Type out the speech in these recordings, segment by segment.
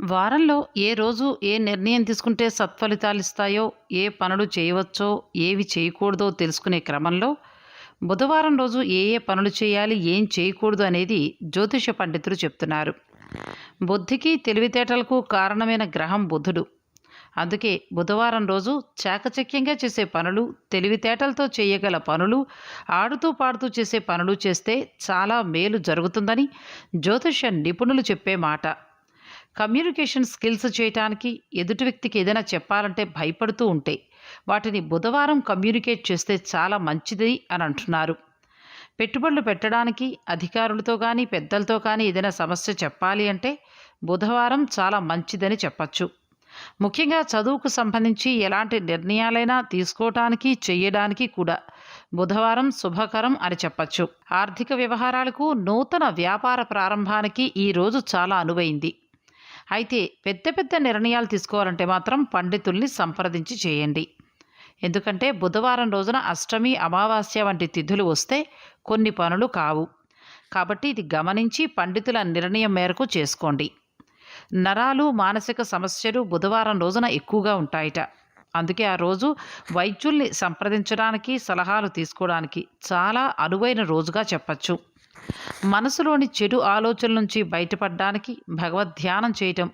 వారంలో ఏ రోజు ఏ నిర్ణయం తీసుకుంటే సత్ఫలితాలు ఇస్తాయో ఏ పనులు చేయవచ్చో ఏవి చేయకూడదో తెలుసుకునే క్రమంలో బుధవారం రోజు ఏ ఏ పనులు చేయాలి ఏం చేయకూడదు అనేది జ్యోతిష పండితులు చెప్తున్నారు. బుద్ధికి తెలివితేటలకు కారణమైన గ్రహం బుధుడు. అందుకే బుధవారం రోజు చాకచక్యంగా చేసే పనులు తెలివితేటలతో చేయగల పనులు ఆడుతూ పాడుతూ చేసే పనులు చేస్తే చాలా మేలు జరుగుతుందని జ్యోతిష నిపుణులు చెప్పే మాట. కమ్యూనికేషన్ స్కిల్స్ చేయటానికి ఎదుటి వ్యక్తికి ఏదైనా చెప్పాలంటే భయపడుతూ ఉంటే వాటిని బుధవారం కమ్యూనికేట్ చేస్తే చాలా మంచిది అని అంటున్నారు. పెట్టుబడులు పెట్టడానికి అధికారులతో కానీ పెద్దలతో కానీ ఏదైనా సమస్య చెప్పాలి అంటే బుధవారం చాలా మంచిదని చెప్పచ్చు. ముఖ్యంగా చదువుకు సంబంధించి ఎలాంటి నిర్ణయాలైనా తీసుకోవటానికి చేయడానికి కూడా బుధవారం శుభకరం అని చెప్పచ్చు. ఆర్థిక వ్యవహారాలకు నూతన వ్యాపార ప్రారంభానికి ఈ రోజు చాలా అనువైంది. అయితే పెద్ద పెద్ద నిర్ణయాలు తీసుకోవాలంటే మాత్రం పండితుల్ని సంప్రదించి చేయండి. ఎందుకంటే బుధవారం రోజున అష్టమి అమావాస్య వంటి తిథులు వస్తే కొన్ని పనులు కావు. కాబట్టి ఇది గమనించి పండితుల నిర్ణయం మేరకు చేసుకోండి. నరాలు మానసిక సమస్యలు బుధవారం రోజున ఎక్కువగా ఉంటాయట. అందుకే ఆ రోజు వైద్యుల్ని సంప్రదించడానికి సలహాలు తీసుకోవడానికి చాలా అనువైన రోజుగా చెప్పచ్చు. మనసులోని చెడు ఆలోచనల నుంచి బయటపడడానికి భగవద్ ధ్యానం చేయటం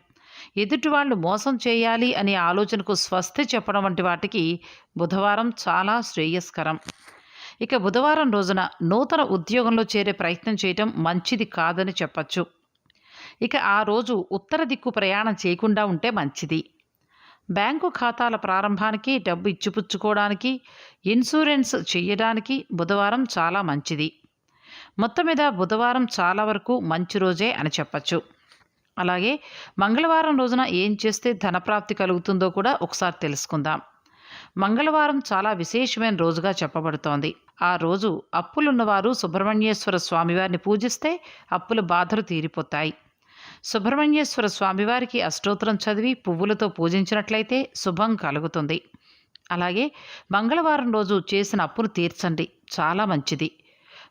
ఎదుటి వాళ్ళు మోసం చేయాలి అనే ఆలోచనకు స్వస్తి చెప్పడం వంటి వాటికి బుధవారం చాలా శ్రేయస్కరం. ఇక బుధవారం రోజున నూతన ఉద్యోగంలో చేరే ప్రయత్నం చేయటం మంచిది కాదని చెప్పచ్చు. ఇక ఆ రోజు ఉత్తర దిక్కు ప్రయాణం చేయకుండా ఉంటే మంచిది. బ్యాంకు ఖాతాల ప్రారంభానికి డబ్బు ఇచ్చిపుచ్చుకోవడానికి ఇన్సూరెన్స్ చేయడానికి బుధవారం చాలా మంచిది. మొత్తం మీద బుధవారం చాలా వరకు మంచి రోజే అని చెప్పచ్చు. అలాగే మంగళవారం రోజున ఏం చేస్తే ధనప్రాప్తి కలుగుతుందో కూడా ఒకసారి తెలుసుకుందాం. మంగళవారం చాలా విశేషమైన రోజుగా చెప్పబడుతోంది. ఆ రోజు అప్పులున్నవారు సుబ్రహ్మణ్యేశ్వర స్వామివారిని పూజిస్తే అప్పుల బాధలు తీరిపోతాయి. సుబ్రహ్మణ్యేశ్వర స్వామివారికి అష్టోత్తరం చదివి పువ్వులతో పూజించినట్లయితే శుభం కలుగుతుంది. అలాగే మంగళవారం రోజు చేసిన అప్పును తీర్చండి. చాలా మంచిది.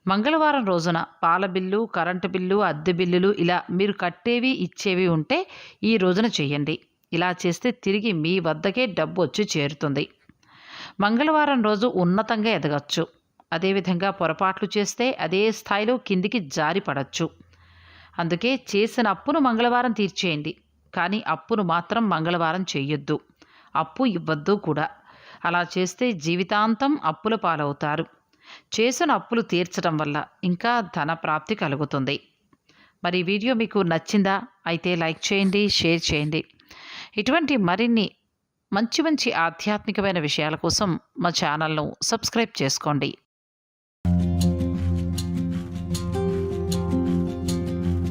మంగళవారం రోజున పాల బిల్లు కరెంటు బిల్లు అద్దె బిల్లులు ఇలా మీరు కట్టేవి ఇచ్చేవి ఉంటే ఈ రోజున చేయండి. ఇలా చేస్తే తిరిగి మీ వద్దకే డబ్బు వచ్చి చేరుతుంది. మంగళవారం రోజు ఉన్నతంగా ఎదగచ్చు. అదేవిధంగా పొరపాట్లు చేస్తే అదే స్థాయిలో కిందికి జారి పడచ్చు. అందుకే చేసిన అప్పును మంగళవారం తీర్చేయండి. కానీ అప్పును మాత్రం మంగళవారం చేయొద్దు. అప్పు ఇవ్వద్దు కూడా. అలా చేస్తే జీవితాంతం అప్పుల పాలవుతారు. చేసిన అప్పులు తీర్చడం వల్ల ఇంకా ధన ప్రాప్తి కలుగుతుంది. మరి వీడియో మీకు నచ్చిందా? అయితే లైక్ చేయండి షేర్ చేయండి. ఇటువంటి మరిన్ని మంచి మంచి ఆధ్యాత్మికమైన విషయాల కోసం మా ఛానల్ను సబ్స్క్రైబ్ చేసుకోండి.